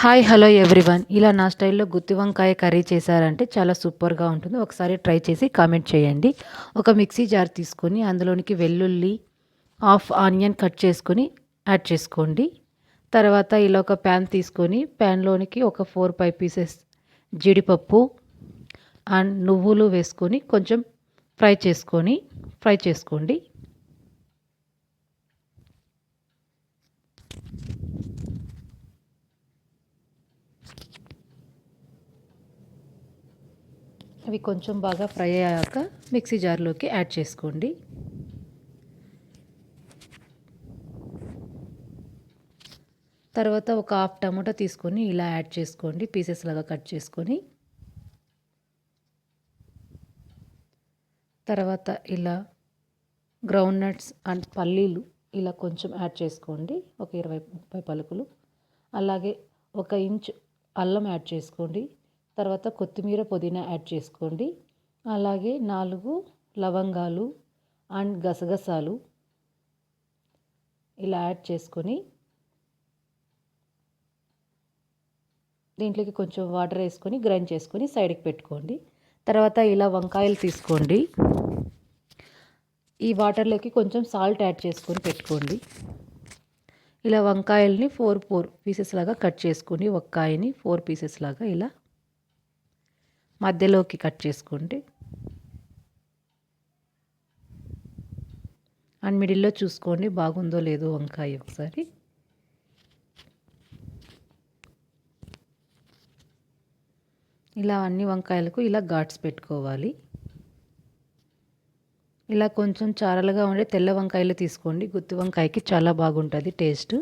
Hi hello everyone. ఇలా నా స్టైల్లో గుత్తి వంకాయ కర్రీ చేశారంటే చాలా సూపర్గా ఉంటుంది. ఒకసారి ట్రై చేసి కామెంట్ చేయండి. ఒక మిక్సీ జార్ తీసుకొని అందులోనికి వెల్లుల్లి హాఫ్ ఆనియన్ కట్ చేసుకొని యాడ్ చేసుకోండి. తర్వాత ఇలా ఒక ప్యాన్ తీసుకొని ప్యాన్లోనికి ఒక ఫోర్ ఫైవ్ పీసెస్ జీడిపప్పు అండ్ నువ్వులు వేసుకొని కొంచెం ఫ్రై చేసుకొని ఫ్రై చేసుకోండి. అవి కొంచెం బాగా ఫ్రై అయ్యాక మిక్సీ జార్లోకి యాడ్ చేసుకోండి. తర్వాత ఒక హాఫ్ టమాటా తీసుకొని ఇలా యాడ్ చేసుకోండి పీసెస్ లాగా కట్ చేసుకొని. తర్వాత ఇలా గ్రౌండ్ నట్స్ అండ్ పల్లీలు ఇలా కొంచెం యాడ్ చేసుకోండి ఒక ఇరవై ముప్పై పలుకులు. అలాగే ఒక ఇంచ్ అల్లం యాడ్ చేసుకోండి తర్వాత కొత్తిమీర పుదీనా యాడ్ చేసుకోండి. అలాగే నాలుగు లవంగాలు అండ్ గసగసాలు ఇలా యాడ్ చేసుకొని దీంట్లోకి కొంచెం వాటర్ వేసుకొని గ్రైండ్ చేసుకొని సైడ్కి పెట్టుకోండి. తర్వాత ఇలా వంకాయలు తీసుకోండి. ఈ వాటర్లోకి కొంచెం సాల్ట్ యాడ్ చేసుకొని పెట్టుకోండి. ఇలా వంకాయల్ని ఫోర్ ఫోర్ పీసెస్ లాగా కట్ చేసుకొని వంకాయని ఫోర్ పీసెస్ లాగా ఇలా మధ్యలోకి కట్ చేసుకోండి. అండ్ మిడిల్లో చూసుకోండి బాగుందో లేదో వంకాయ ఒకసారి. ఇలా అన్ని వంకాయలకు ఇలా ఘాట్స్ పెట్టుకోవాలి. ఇలా కొంచెం చారలుగా ఉండే తెల్ల వంకాయలు తీసుకోండి. గుత్తి వంకాయకి చాలా బాగుంటుంది టేస్ట్.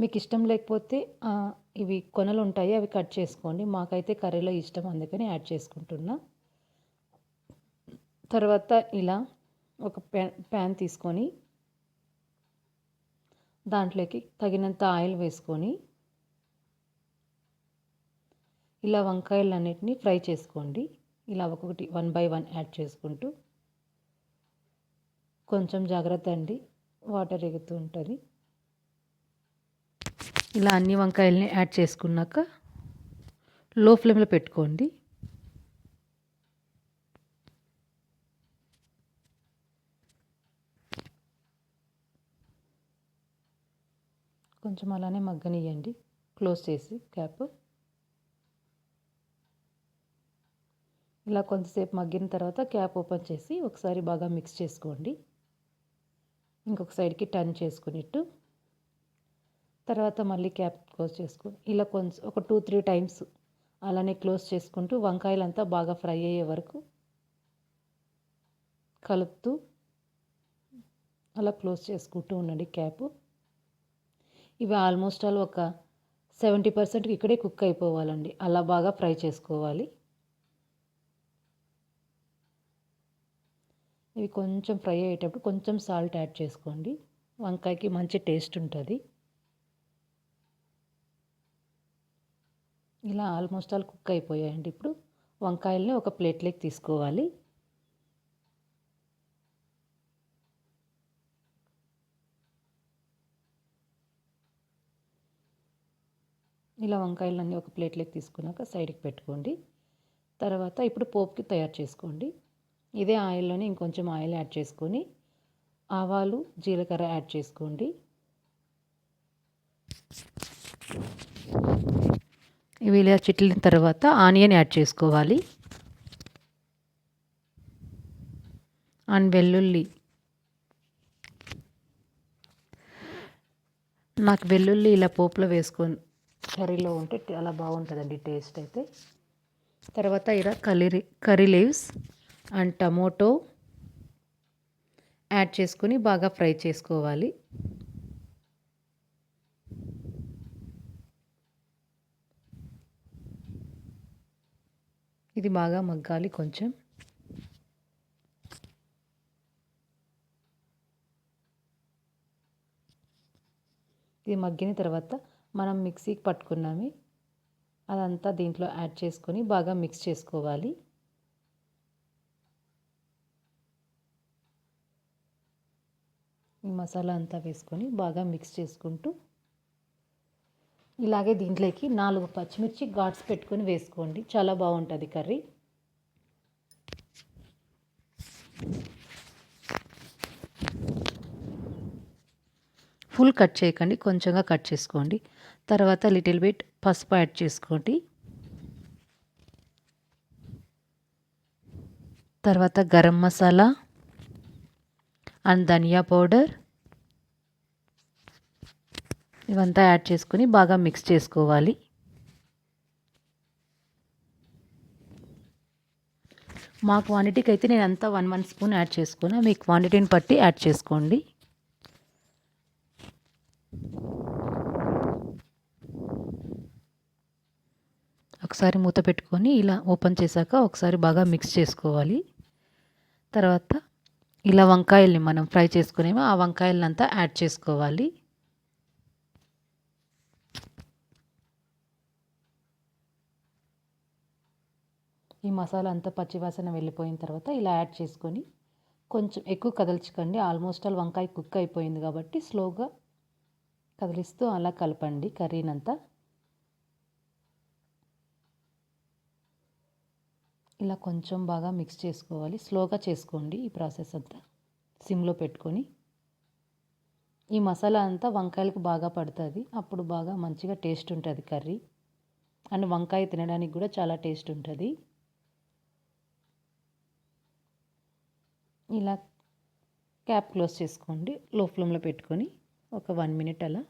మీకు ఇష్టం లేకపోతే ఇవి కొనలు ఉంటాయి అవి కట్ చేసుకోండి. మాకైతే కర్రీలో ఇష్టం అందుకని యాడ్ చేసుకుంటున్నా. తర్వాత ఇలా ఒక ప్యాన్ ప్యాన్ తీసుకొని దాంట్లోకి తగినంత ఆయిల్ వేసుకొని ఇలా వంకాయలు అన్నిటిని ఫ్రై చేసుకోండి. ఇలా ఒక్కొక్కటి వన్ బై వన్ యాడ్ చేసుకుంటూ కొంచెం జాగ్రత్త అండి. వాటర్ ఎగుతూ ఉంటుంది. ఇలా అన్ని వంకాయలని యాడ్ చేసుకున్నాక లో ఫ్లేమ్లో పెట్టుకోండి. కొంచెం అలానే మగ్గనియండి క్లోజ్ చేసి క్యాప్. ఇలా కొంతసేపు మగ్గిన తర్వాత క్యాప్ ఓపెన్ చేసి ఒకసారి బాగా మిక్స్ చేసుకోండి. ఇంకొక సైడ్కి టర్న్ చేసుకునిట్టు తర్వాత మళ్ళీ క్యాప్ క్లోజ్ చేసుకొని ఇలా కొంచెం ఒక టూ త్రీ టైమ్స్ అలానే క్లోజ్ చేసుకుంటూ వంకాయలంతా బాగా ఫ్రై అయ్యే వరకు కలుపుతూ అలా క్లోజ్ చేసుకుంటూ ఉండండి క్యాప్. ఇవి ఆల్మోస్ట్ ఆల్ ఒక సెవెంటీ పర్సెంట్కి ఇక్కడే కుక్ అయిపోవాలండి. అలా బాగా ఫ్రై చేసుకోవాలి. ఇవి కొంచెం ఫ్రై అయ్యేటప్పుడు కొంచెం సాల్ట్ యాడ్ చేసుకోండి. వంకాయకి మంచి టేస్ట్ ఉంటుంది. ఇలా ఆల్మోస్ట్ ఆల్ కుక్ అయిపోయాయండి. ఇప్పుడు వంకాయల్ని ఒక ప్లేట్లోకి తీసుకోవాలి. ఇలా వంకాయలన్నీ ఒక ప్లేట్లోకి తీసుకున్నాక సైడ్కి పెట్టుకోండి. తర్వాత ఇప్పుడు పోపుకి తయారు చేసుకోండి. ఇదే ఆయిల్లోనే ఇంకొంచెం ఆయిల్ యాడ్ చేసుకొని ఆవాలు జీలకర్ర యాడ్ చేసుకోండి. ఇవి ఇలా చిట్లిన తర్వాత ఆనియన్ యాడ్ చేసుకోవాలి. అండ్ వెల్లుల్లి. నాకు వెల్లుల్లి ఇలా పోపులో వేసుకొని కర్రీలో ఉంటే చాలా బాగుంటుందండి టేస్ట్ అయితే. తర్వాత ఇలా curry curry leaves and tomato add చేసుకొని బాగా ఫ్రై చేసుకోవాలి. ఇది బాగా మగ్గాలి కొంచెం. ఇది మగ్గిన తర్వాత మనం మిక్సీకి పట్టుకున్నాము. అదంతా దీంట్లో యాడ్ చేసుకొని బాగా మిక్స్ చేసుకోవాలి. ఈ మసాలా అంతా వేసుకొని బాగా మిక్స్ చేసుకుంటూ ఇలాగే దీంట్లోకి నాలుగు పచ్చిమిర్చి ఘాట్స్ పెట్టుకొని వేసుకోండి. చాలా బాగుంటుంది కర్రీ. ఫుల్ కట్ చేయకండి కొంచెంగా కట్ చేసుకోండి. తర్వాత లిటిల్ బిట్ పసుపు యాడ్ చేసుకోండి. తర్వాత గరం మసాలా అండ్ ధనియా పౌడర్. ఇవంతా యాడ్ చేసుకొని బాగా మిక్స్ చేసుకోవాలి. మా క్వాంటిటీకి అయితే నేను అంతా వన్ వన్ స్పూన్ యాడ్ చేసుకున్నా. మీ క్వాంటిటీని బట్టి యాడ్ చేసుకోండి. ఒకసారి మూత పెట్టుకొని ఇలా ఓపెన్ చేశాక ఒకసారి బాగా మిక్స్ చేసుకోవాలి. తర్వాత ఇలా వంకాయల్ని మనం ఫ్రై చేసుకునేమో ఆ వంకాయలంతా యాడ్ చేసుకోవాలి. ఈ మసాలా అంతా పచ్చివాసన వెళ్ళిపోయిన తర్వాత ఇలా యాడ్ చేసుకొని కొంచెం ఎక్కువ కదల్చకండి. ఆల్మోస్ట్ ఆల్ వంకాయ కుక్ అయిపోయింది కాబట్టి స్లోగా కదిలిస్తూ అలా కలపండి కర్రీనంతా. ఇలా కొంచెం బాగా మిక్స్ చేసుకోవాలి. స్లోగా చేసుకోండి ఈ ప్రాసెస్ అంతా. సిమ్లో పెట్టుకొని ఈ మసాలా అంతా వంకాయలకు బాగా పడుతుంది. అప్పుడు బాగా మంచిగా టేస్ట్ ఉంటుంది కర్రీ. అండ్ వంకాయ తినడానికి కూడా చాలా టేస్ట్ ఉంటుంది. ఇలా క్యాప్ క్లోజ్ చేసుకోండి. లో ఫ్లేమ్లో పెట్టుకొని ఒక వన్ మినిట్ అలా.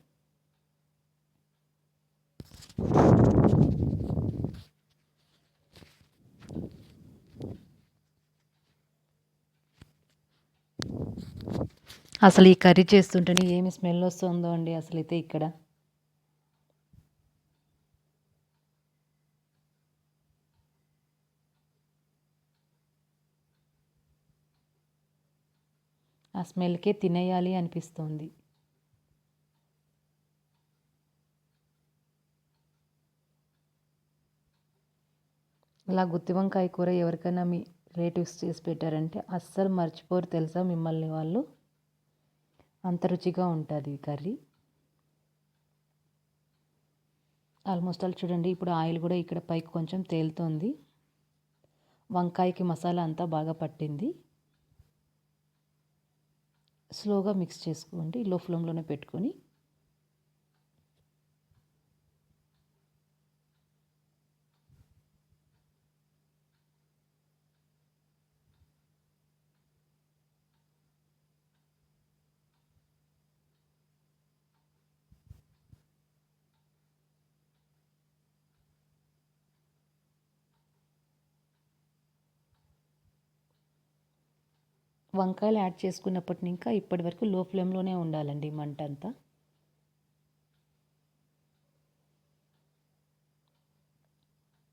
అసలు ఈ కర్రీ చేస్తుంటేనే ఏమి స్మెల్ వస్తుందో అండి అసలు అయితే ఇక్కడ. ఆ స్మెల్కే తినేయాలి అనిపిస్తుంది. ఇలా గుత్తి వంకాయ కూర ఎవరికైనా మీ రిలేటివ్స్ చేసి పెట్టారంటే అస్సలు మర్చిపోరు తెలుసా మిమ్మల్ని వాళ్ళు? అంత రుచిగా ఉంటుంది కర్రీ. ఆల్మోస్ట్ ఆల్ చూడండి ఇప్పుడు ఆయిల్ కూడా ఇక్కడ పైకి కొంచెం తేలుతోంది. వంకాయకి మసాలా అంతా బాగా పట్టింది. స్లోగా మిక్స్ చేసుకోండి లో ఫ్లేమ్లోనే పెట్టుకొని వంకాయలు యాడ్ చేసుకున్నప్పటి ఇంకా ఇప్పటి వరకు లో ఫ్లేమ్లోనే ఉండాలండి మంట అంతా.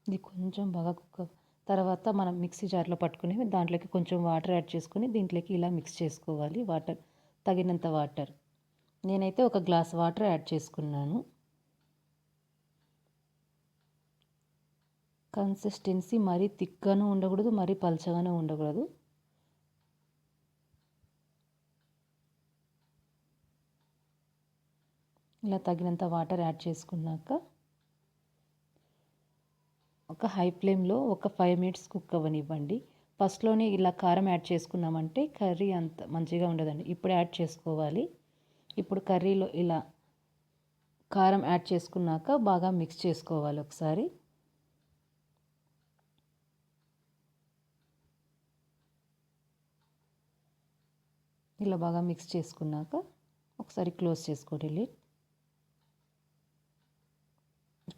ఇది కొంచెం బాగా కుక్క తర్వాత మనం మిక్సీ జార్లో పట్టుకుని దాంట్లోకి కొంచెం వాటర్ యాడ్ చేసుకొని దీంట్లోకి ఇలా మిక్స్ చేసుకోవాలి వాటర్ తగినంత వాటర్. నేనైతే ఒక గ్లాస్ వాటర్ యాడ్ చేసుకున్నాను. కన్సిస్టెన్సీ మరీ థిక్గాను ఉండకూడదు మరీ పలచగానే ఉండకూడదు. ఇలా తగినంత వాటర్ యాడ్ చేసుకున్నాక ఒక హై ఫ్లేమ్లో ఒక ఫైవ్ మినిట్స్ కుక్ అవ్వనివ్వండి. ఫస్ట్లోనే ఇలా కారం యాడ్ చేసుకున్నామంటే కర్రీ అంత మంచిగా ఉండదండి. ఇప్పుడు యాడ్ చేసుకోవాలి. ఇప్పుడు కర్రీలో ఇలా కారం యాడ్ చేసుకున్నాక బాగా మిక్స్ చేసుకోవాలి ఒకసారి. ఇలా బాగా మిక్స్ చేసుకున్నాక ఒకసారి క్లోజ్ చేసుకోండి లిడ్.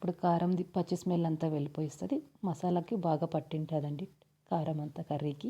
అప్పుడు కారం పచ్చి స్మెల్ అంతా వెళ్ళిపోయిస్తుంది మసాలాకి బాగా పట్టింటుందండి కారం అంతా కర్రీకి.